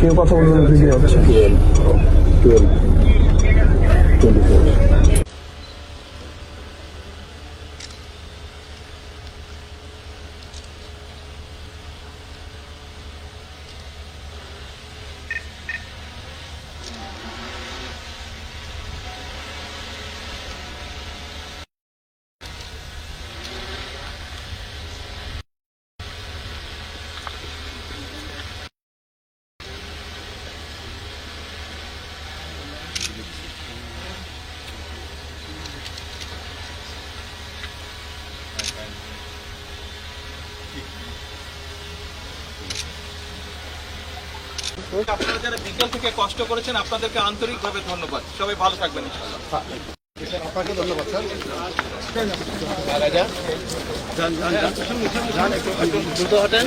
কেউ কথা বলবেন ভিডিও হচ্ছে টুয়েলভ টোয়েন্টি ফোর আপনারা যারা বিকেল থেকে কষ্ট করেছেন আপনাদেরকে আন্তরিকভাবে ধন্যবাদ। সবাই ভালো থাকবেন আপনাকে ধন্যবাদ স্যার। দ্রুত হটেন